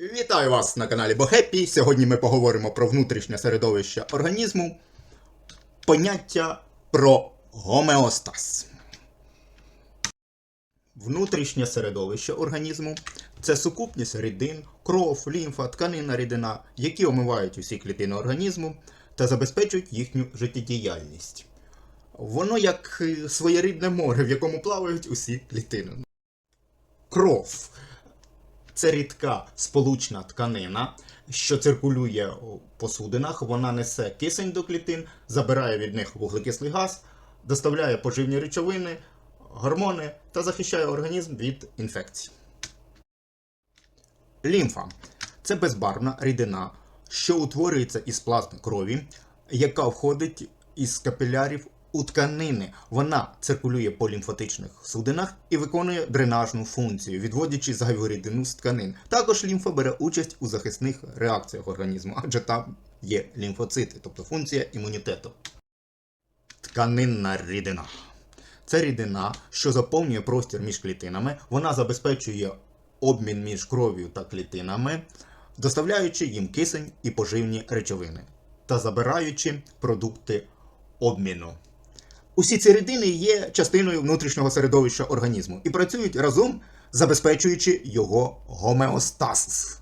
Вітаю вас на каналі Бохеппі. Сьогодні ми поговоримо про внутрішнє середовище організму, поняття про гомеостаз. Внутрішнє середовище організму це сукупність рідин, кров, лімфа, тканинна рідина, які омивають усі клітини організму та забезпечують їхню життєдіяльність. Воно як е, своєрідне море, в якому плавають усі клітини. Кров це рідка сполучна тканина, що циркулює у посудинах. Вона несе кисень до клітин, забирає від них вуглекислий газ, доставляє поживні речовини, гормони та захищає організм від інфекцій. Лімфа це безбарвна рідина, що утворюється із плазми крові, яка входить із капілярів у тканини. Вона циркулює по лімфатичних судинах і виконує дренажну функцію, відводячи зайву рідину з тканин. Також лімфа бере участь у захисних реакціях організму, адже там є лімфоцити, тобто функція імунітету. Тканинна рідина. Це рідина, що заповнює простір між клітинами. Вона забезпечує обмін між кров'ю та клітинами, доставляючи їм кисень і поживні речовини та забираючи продукти обміну. Усі ці рідини є частиною внутрішнього середовища організму і працюють разом, забезпечуючи його гомеостаз.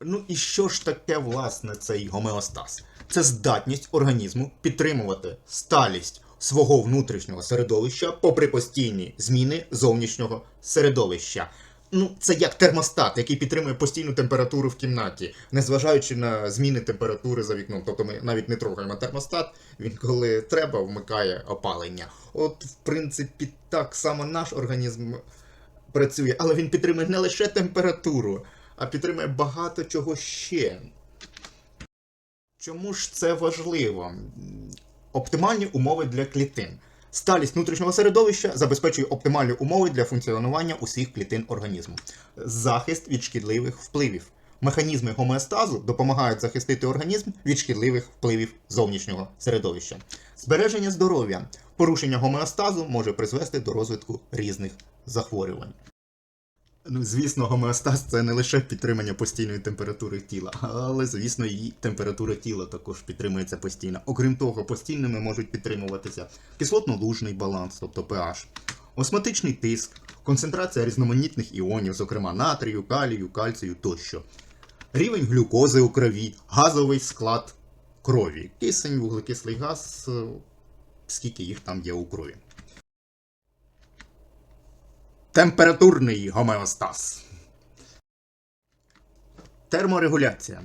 Ну і що ж таке, власне, цей гомеостаз? Це здатність організму підтримувати сталість свого внутрішнього середовища попри постійні зміни зовнішнього середовища. Ну, це як термостат, який підтримує постійну температуру в кімнаті, незважаючи на зміни температури за вікном. Тобто ми навіть не трогаємо термостат, він коли треба, вмикає опалення. От, в принципі, так само наш організм працює, але він підтримує не лише температуру, а підтримує багато чого ще. Чому ж це важливо? Оптимальні умови для клітин. Сталість внутрішнього середовища забезпечує оптимальні умови для функціонування усіх клітин організму. Захист від шкідливих впливів. Механізми гомеостазу допомагають захистити організм від шкідливих впливів зовнішнього середовища. Збереження здоров'я. Порушення гомеостазу може призвести до розвитку різних захворювань. Ну, звісно, гомеостаз це не лише підтримання постійної температури тіла, але, звісно, і температура тіла також підтримується постійно. Окрім того, постійними можуть підтримуватися кислотно-лужний баланс, тобто pH, осмотичний тиск, концентрація різноманітних іонів, зокрема натрію, калію, кальцію тощо, рівень глюкози у крові, газовий склад крові, кисень, вуглекислий газ, е, скільки їх там є у крові. Температурний гомеостаз. Терморегуляція.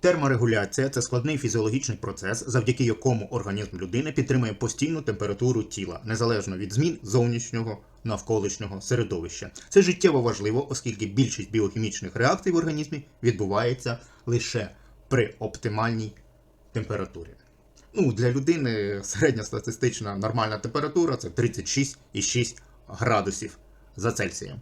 Терморегуляція це складний фізіологічний процес, завдяки якому організм людини підтримує постійну температуру тіла, незалежно від змін зовнішнього навколишнього середовища. Це життєво важливо, оскільки більшість біохімічних реакцій в організмі відбувається лише при оптимальній температурі. Ну, для людини середня статистична нормальна температура це 36,6 градусів за Цельсієм.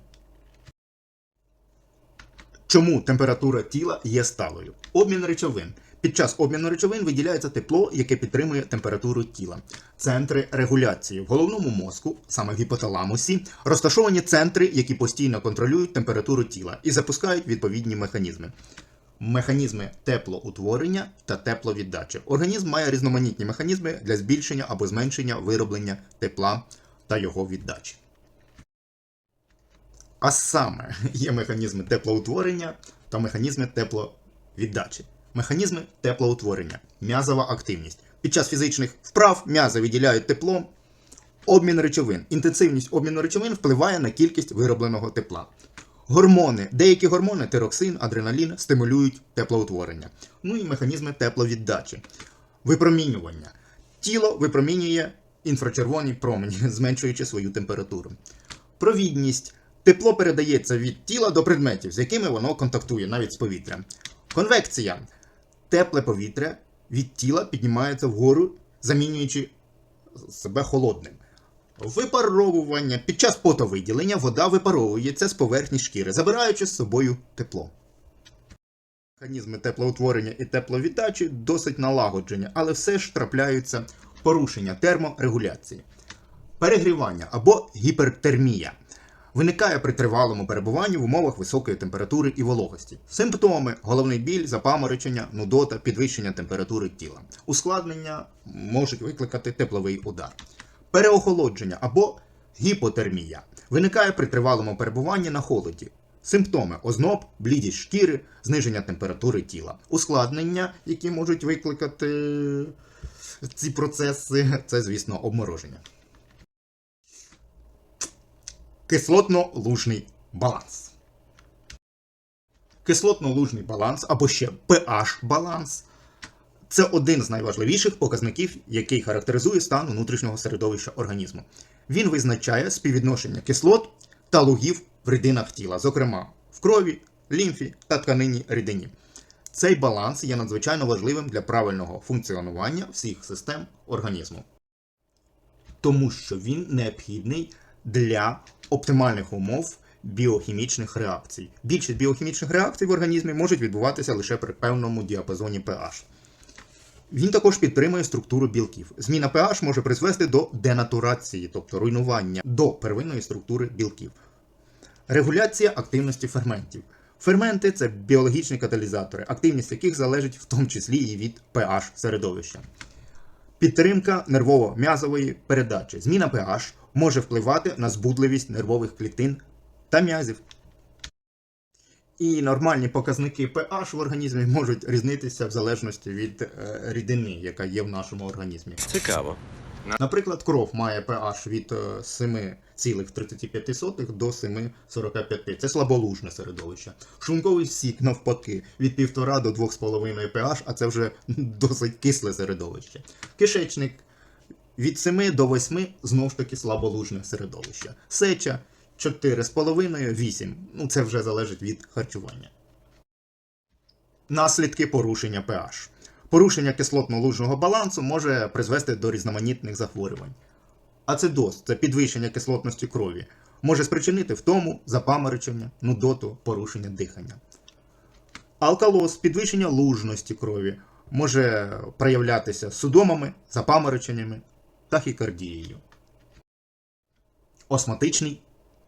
Чому температура тіла є сталою? Обмін речовин. Під час обміну речовин виділяється тепло, яке підтримує температуру тіла. Центри регуляції в головному мозку, саме в гіпоталамусі, розташовані центри, які постійно контролюють температуру тіла і запускають відповідні механізми. Механізми теплоутворення та тепловіддачі. Організм має різноманітні механізми для збільшення або зменшення вироблення тепла та його віддачі. А саме є механізми теплоутворення та механізми тепловіддачі. Механізми теплоутворення, м'язова активність. Під час фізичних вправ м'язи виділяють тепло, обмін речовин. Інтенсивність обміну речовин впливає на кількість виробленого тепла. Гормони. Деякі гормони, тироксин, адреналін, стимулюють теплоутворення. Ну і механізми тепловіддачі. Випромінювання. Тіло випромінює інфрачервоні промені, зменшуючи свою температуру. Провідність. Тепло передається від тіла до предметів, з якими воно контактує, навіть з повітрям. Конвекція. Тепле повітря від тіла піднімається вгору, замінюючи себе холодним. Випаровування. Під час потовиділення вода випаровується з поверхні шкіри, забираючи з собою тепло. Механізми теплоутворення і тепловіддачі досить налагоджені, але все ж трапляються порушення терморегуляції. Перегрівання або гіпертермія. Виникає при тривалому перебуванні в умовах високої температури і вологості. Симптоми: головний біль, запаморочення, нудота, підвищення температури тіла. Ускладнення можуть викликати тепловий удар. Переохолодження або гіпотермія виникає при тривалому перебуванні на холоді. Симптоми озноб, блідість шкіри, зниження температури тіла. Ускладнення, які можуть викликати ці процеси, це, звісно, обмороження. Кислотно-лужний баланс. Кислотно-лужний баланс або ще pH баланс це один з найважливіших показників, який характеризує стан внутрішнього середовища організму. Він визначає співвідношення кислот та лугів в рідинах тіла, зокрема в крові, лімфі та тканині рідині. Цей баланс є надзвичайно важливим для правильного функціонування всіх систем організму, тому що він необхідний для оптимальних умов біохімічних реакцій. Більшість біохімічних реакцій в організмі можуть відбуватися лише при певному діапазоні pH. Він також підтримує структуру білків. Зміна pH може призвести до денатурації, тобто руйнування до первинної структури білків. Регуляція активності ферментів. Ферменти це біологічні каталізатори, активність яких залежить в тому числі і від pH середовища. Підтримка нервово-м'язової передачі. Зміна pH може впливати на збудливість нервових клітин та м'язів. І нормальні показники pH в організмі можуть різнитися в залежності від е, рідини, яка є в нашому організмі. Цікаво. Наприклад, кров має pH від е, 7,35 до 7,45. Це слаболужне середовище. Шлунковий сік, навпаки, від 1,5 до 2,5 pH, а це вже досить кисле середовище. Кишечник від 7 до 8 знов ж таки слаболужне середовище. Сеча 4,5-8. Ну, це вже залежить від харчування. Наслідки порушення pH. Порушення кислотно-лужного балансу може призвести до різноманітних захворювань. Ацидоз це підвищення кислотності крові, може спричинити втому, запаморочення, нудоту, порушення дихання. Алкалоз підвищення лужності крові може проявлятися судомами, запамороченнями, тахікардією. Осматичний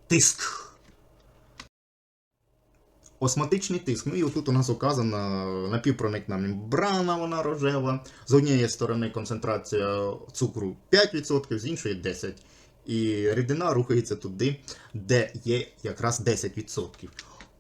тиск. Осматичний тиск. Ну і отут у нас указана напівпроникна мембрана, вона рожева. З однієї сторони концентрація цукру 5%, з іншої 10%. І рідина рухається туди, де є якраз 10%.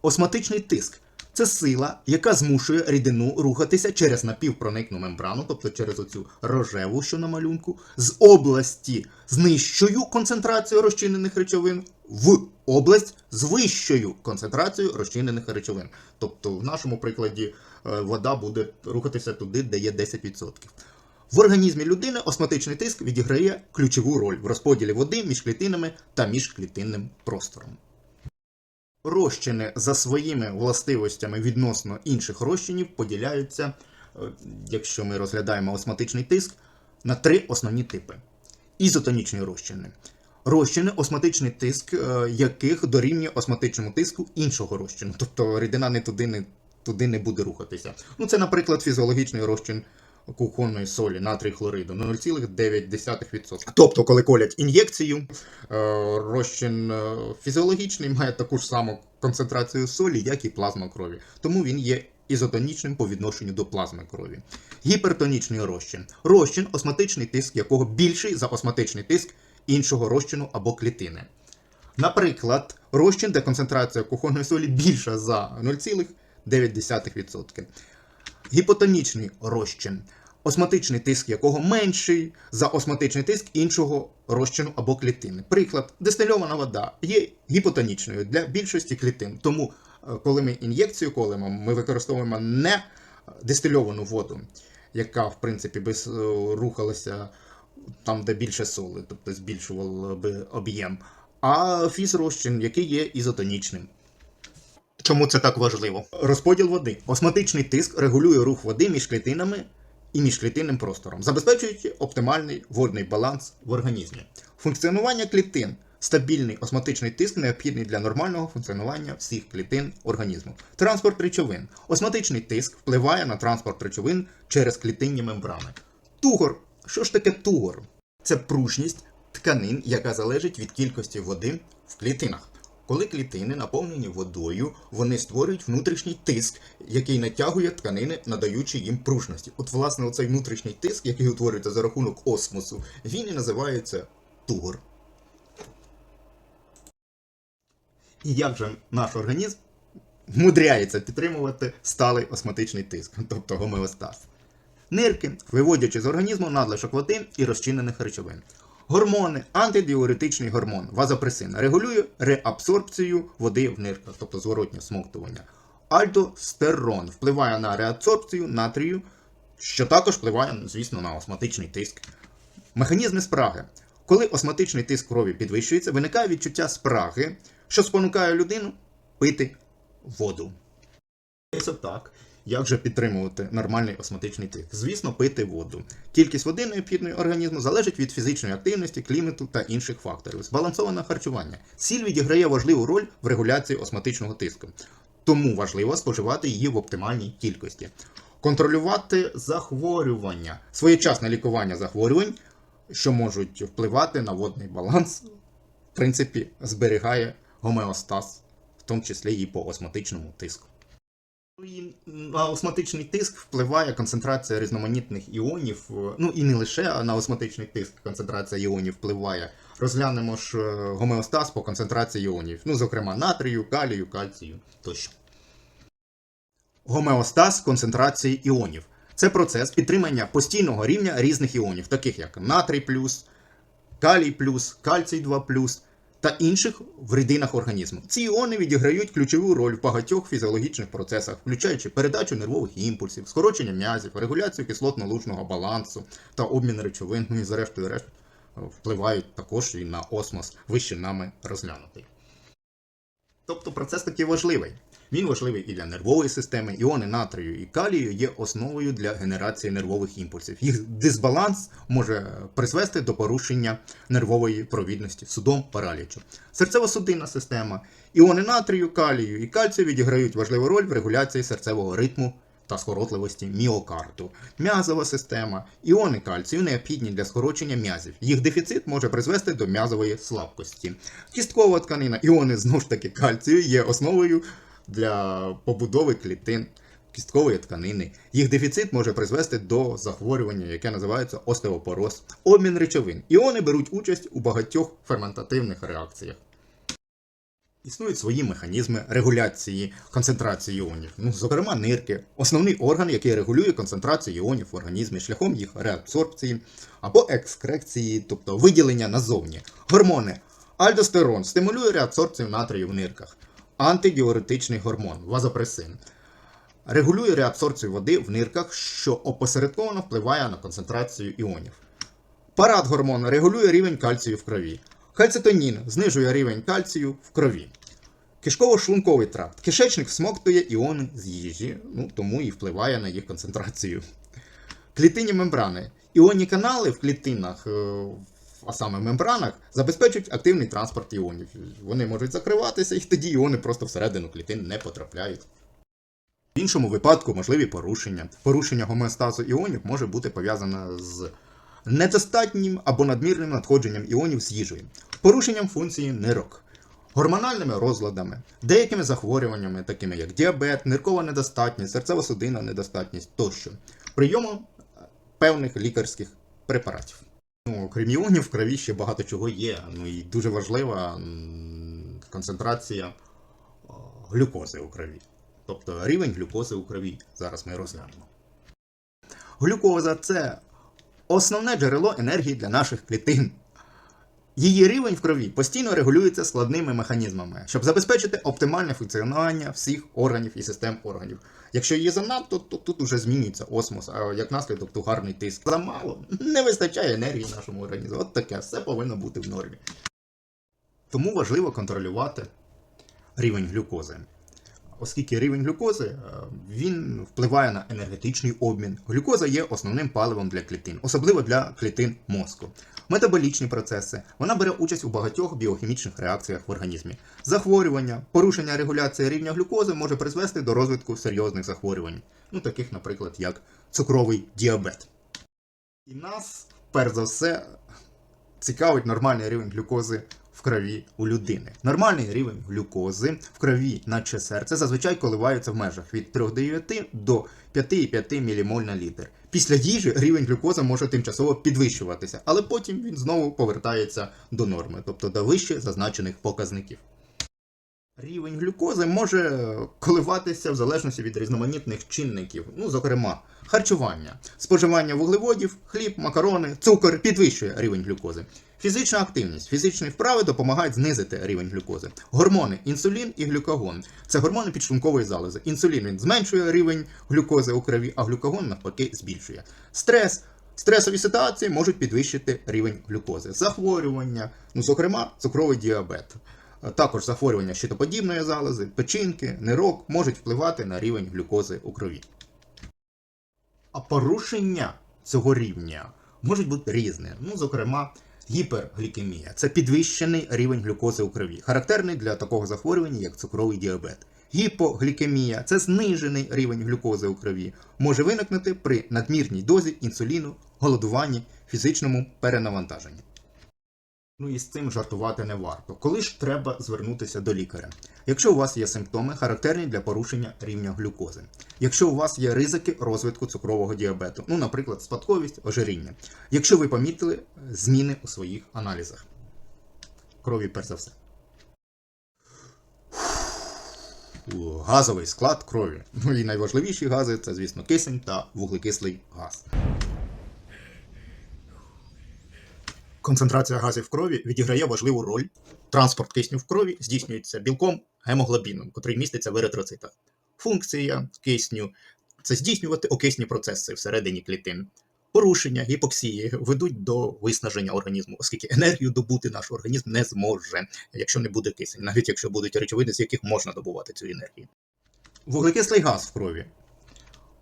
Осматичний тиск це сила, яка змушує рідину рухатися через напівпроникну мембрану, тобто через оцю рожеву, що на малюнку, з області з нижчою концентрацією розчинених речовин в область з вищою концентрацією розчинених речовин. Тобто, в нашому прикладі е, вода буде рухатися туди, де є 10%. В організмі людини осматичний тиск відіграє ключову роль в розподілі води між клітинами та міжклітинним простором. Розчини за своїми властивостями відносно інших розчинів поділяються, е, якщо ми розглядаємо осматичний тиск, на три основні типи: ізотонічні розчини. Розчини, осматичний тиск, е, яких дорівнює осматичному тиску іншого розчину. Тобто рідина не туди не, туди не буде рухатися. Ну, це, наприклад, фізіологічний розчин кухонної солі натрій хлориду 0,9%. Тобто, коли колять ін'єкцію, е, розчин е, фізіологічний має таку ж саму концентрацію солі, як і плазма крові. Тому він є ізотонічним по відношенню до плазми крові. Гіпертонічний розчин. Розчин, осматичний тиск якого більший за осматичний тиск іншого розчину або клітини. Наприклад, розчин, де концентрація кухонної солі більша за 0,9%. Гіпотонічний розчин, осматичний тиск якого менший за осматичний тиск іншого розчину або клітини. Приклад, дистильована вода є гіпотонічною для більшості клітин. Тому, е, коли ми ін'єкцію колемо, ми використовуємо не дистильовану воду, яка, в принципі, би рухалася там, де більше соли, тобто збільшувала би об'єм, а фізрозчин, який є ізотонічним. Чому це так важливо? Розподіл води. Осматичний тиск регулює рух води між клітинами і міжклітинним простором, забезпечуючи оптимальний водний баланс в організмі. Функціонування клітин. Стабільний осматичний тиск необхідний для нормального функціонування всіх клітин організму. Транспорт речовин. Осматичний тиск впливає на транспорт речовин через клітинні мембрани. Тугор. Що ж таке тугор? Це пружність тканин, яка залежить від кількості води в клітинах. Коли клітини наповнені водою, вони створюють внутрішній тиск, який натягує тканини, надаючи їм пружності. От, власне, оцей внутрішній тиск, який утворюється за рахунок осмосу, він і називається тугор. І як же наш організм вмудряється підтримувати сталий осмотичний тиск, тобто гомеостаз? Нирки, виводячи з організму надлишок води і розчинених речовин. Гормони, антидіуретичний гормон, вазопресин, регулює реабсорбцію води в нирках, тобто зворотнє смоктування. Альдостерон впливає на реабсорбцію натрію, що також впливає, звісно, на осмотичний тиск. Механізми спраги. Коли осмотичний тиск крові підвищується, виникає відчуття спраги, що спонукає людину пити воду. Так. Як же підтримувати нормальний осмотичний тиск? Звісно, пити воду. Кількість води необхідної організму залежить від фізичної активності, клімату та інших факторів. Збалансоване харчування. Сіль відіграє важливу роль в регуляції осмотичного тиску, тому важливо споживати її в оптимальній кількості. Контролювати захворювання, своєчасне лікування захворювань, що можуть впливати на водний баланс, в принципі, зберігає гомеостаз, в тому числі і по осмотичному тиску. Ну, на осмотичний тиск впливає концентрація різноманітних іонів. е, Ну і не лише на осмотичний тиск концентрація іонів впливає. Розглянемо ж е, гомеостаз по концентрації іонів, ну, зокрема, натрію, калію, кальцію тощо. Гомеостаз концентрації іонів. Це процес підтримання постійного рівня різних іонів, таких як натрій плюс, калій плюс, кальцій 2 плюс та інших в рідинах організму. Ці іони відіграють ключову роль в багатьох фізіологічних процесах, включаючи передачу нервових імпульсів, скорочення м'язів, регуляцію кислотно-лучного балансу та обмін речовин, ну і зрештою решт впливають також і на осмос вище нами розглянутий. Тобто процес такий важливий. Він важливий і для нервової системи. Іони натрію і калію є основою для генерації нервових імпульсів. Їх дисбаланс може призвести до порушення нервової провідності, судом паралічу. Серцево-судинна система. Іони натрію, калію і кальцію відіграють важливу роль в регуляції серцевого ритму та скоротливості міокарду. М'язова система. Іони кальцію необхідні для скорочення м'язів. Їх дефіцит може призвести до м'язової слабкості. Кісткова тканина, іони знову ж таки кальцію є основою для побудови клітин кісткової тканини. Їх дефіцит може призвести до захворювання, яке називається остеопороз. Обмін речовин. Іони беруть участь у багатьох ферментативних реакціях. Існують свої механізми регуляції концентрації іонів. Ну, зокрема, нирки, основний орган, який регулює концентрацію іонів в організмі шляхом їх реабсорбції або екскрекції, тобто виділення назовні. Гормони. Альдостерон стимулює реабсорбцію натрію в нирках. Антидіуретичний гормон вазопресин. Регулює реабсорбцію води в нирках, що опосередковано впливає на концентрацію іонів. Парадгормон регулює рівень кальцію в крові. Кальцитонін знижує рівень кальцію в крові. Кишково-шлунковий тракт. Кишечник всмоктує іони з їжі, ну, тому і впливає на їх концентрацію. Клітинні мембрани. Іонні канали в клітинах, е, а саме в мембранах, забезпечують активний транспорт іонів. Вони можуть закриватися, і тоді іони просто всередину клітин не потрапляють. В іншому випадку можливі порушення. Порушення гомеостазу іонів може бути пов'язане з недостатнім або надмірним надходженням іонів з їжею, порушенням функції нирок, гормональними розладами, деякими захворюваннями, такими як діабет, ниркова недостатність, серцево-судинна недостатність тощо, прийомом певних лікарських препаратів. Ну, окрім іонів, в крові ще багато чого є. Ну і дуже важлива концентрація глюкози у крові. Тобто рівень глюкози у крові. Зараз ми розглянемо. Глюкоза це основне джерело енергії для наших клітин. Її рівень в крові постійно регулюється складними механізмами, щоб забезпечити оптимальне функціонування всіх органів і систем органів. Якщо її занадто, то тут уже змінюється осмос, а як наслідок то гарний тиск. Замало, не вистачає енергії нашому організму. От таке, все повинно бути в нормі. Тому важливо контролювати рівень глюкози. Оскільки рівень глюкози е, він впливає на енергетичний обмін. Глюкоза є основним паливом для клітин, особливо для клітин мозку. Метаболічні процеси. Вона бере участь у багатьох біохімічних реакціях в організмі. Захворювання, порушення регуляції рівня глюкози може призвести до розвитку серйозних захворювань, ну таких, наприклад, як цукровий діабет. І нас, перш за все, цікавить нормальний рівень глюкози в крові у людини. Нормальний рівень глюкози в крові, наче серце, зазвичай коливається в межах від 3,9 до 5,5 ммоль на літр. Після їжі рівень глюкози може тимчасово підвищуватися, але потім він знову повертається до норми, тобто до вище зазначених показників. Рівень глюкози може коливатися в залежності від різноманітних чинників, ну, зокрема, харчування, споживання вуглеводів, хліб, макарони, цукор підвищує рівень глюкози. Фізична активність, фізичні вправи допомагають знизити рівень глюкози. Гормони, інсулін і глюкагон це гормони підшлункової залози. Інсулін він зменшує рівень глюкози у крові, а глюкагон навпаки збільшує. Стрес. Стресові ситуації можуть підвищити рівень глюкози, захворювання, ну, зокрема, цукровий діабет. Також захворювання щитоподібної залози, печінки, нирок можуть впливати на рівень глюкози у крові. А порушення цього рівня можуть бути різні. Ну, зокрема, гіперглікемія це підвищений рівень глюкози у крові, характерний для такого захворювання, як цукровий діабет. Гіпоглікемія це знижений рівень глюкози у крові, може виникнути при надмірній дозі інсуліну, голодуванні, фізичному перенавантаженні. Ну і з цим жартувати не варто. Коли ж треба звернутися до лікаря? Якщо у вас є симптоми, характерні для порушення рівня глюкози, якщо у вас є ризики розвитку цукрового діабету, ну, наприклад, спадковість, ожиріння, якщо ви помітили зміни у своїх аналізах. Крові, перш за все. Газовий склад крові. Ну і найважливіші гази це, звісно, кисень та вуглекислий газ. Концентрація газів в крові відіграє важливу роль. Транспорт кисню в крові здійснюється білком гемоглобіном, котрий міститься в еритроцитах. Функція кисню це здійснювати окисні процеси всередині клітин. Порушення гіпоксії ведуть до виснаження організму, оскільки енергію добути наш організм не зможе, якщо не буде кисень, навіть якщо будуть речовини, з яких можна добувати цю енергію. Вуглекислий газ в крові.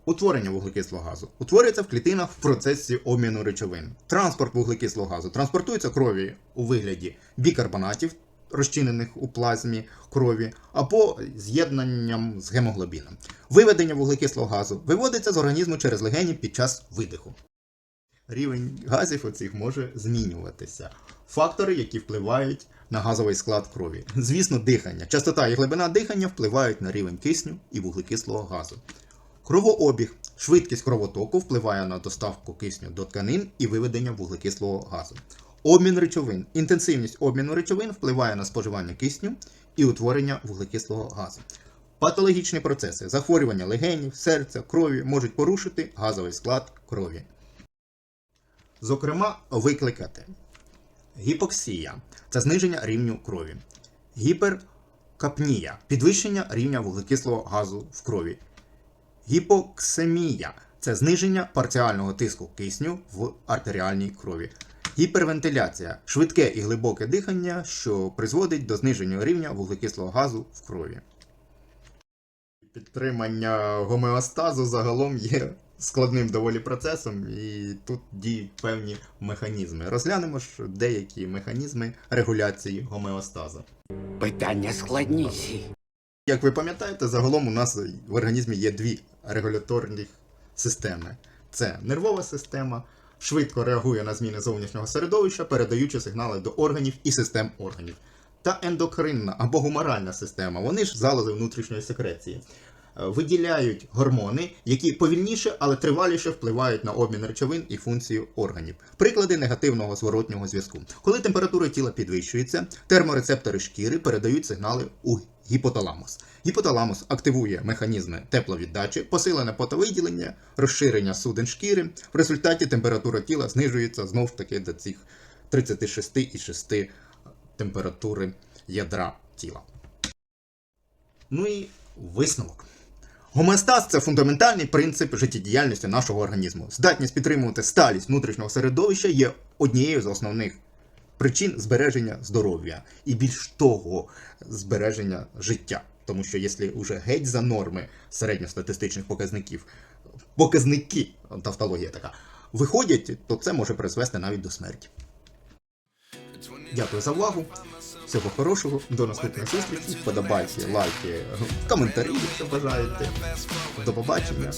Утворення вуглекислого газу утворюється в клітинах в процесі обміну речовин. Транспорт вуглекислого газу транспортується крові у вигляді бікарбонатів, розчинених у плазмі крові, або з'єднанням з гемоглобіном. Виведення вуглекислого газу виводиться з організму через легені під час видиху. Рівень газів оцих може змінюватися. Фактори, які впливають на газовий склад крові. Звісно, дихання. Частота і глибина дихання впливають на рівень кисню і вуглекислого газу. Кровообіг, швидкість кровотоку впливає на доставку кисню до тканин і виведення вуглекислого газу. Обмін речовин. Інтенсивність обміну речовин впливає на споживання кисню і утворення вуглекислого газу. Патологічні процеси, захворювання легенів, серця, крові можуть порушити газовий склад крові. Зокрема, викликати гіпоксія це зниження рівню крові, гіперкапнія підвищення рівня вуглекислого газу в крові. Гіпоксемія це зниження парціального тиску кисню в артеріальній крові. Гіпервентиляція швидке і глибоке дихання, що призводить до зниження рівня вуглекислого газу в крові. Підтримання гомеостазу загалом є складним доволі процесом, і тут діють певні механізми. Розглянемо ж деякі механізми регуляції гомеостазу. Питання складніші. Як ви пам'ятаєте, загалом у нас в організмі є дві регуляторні системи: це нервова система, швидко реагує на зміни зовнішнього середовища, передаючи сигнали до органів і систем органів. Та ендокринна або гуморальна система, вони ж залози внутрішньої секреції. Е, Виділяють гормони, які повільніше, але триваліше впливають на обмін речовин і функції органів. Приклади негативного зворотнього зв'язку. Коли температура тіла підвищується, терморецептори шкіри передають сигнали у гіпоталамус. Гіпоталамус активує механізми тепловіддачі, посилене потовиділення, розширення суден шкіри. В результаті температура тіла знижується знов ж таки до цих 36,6 температури ядра тіла. Ну і висновок. Гомеостаз це фундаментальний принцип життєдіяльності нашого організму. Здатність підтримувати сталість внутрішнього середовища є однією з основних причин збереження здоров'я і більш того, збереження життя. Тому що якщо вже геть за норми середньостатистичних показників, показники, тавтологія така, виходять, то це може призвести навіть до смерті. Дякую за увагу. Всього хорошого, до наступних зустрічей. Подобайте, лайки, коментарі, якщо бажаєте. До побачення.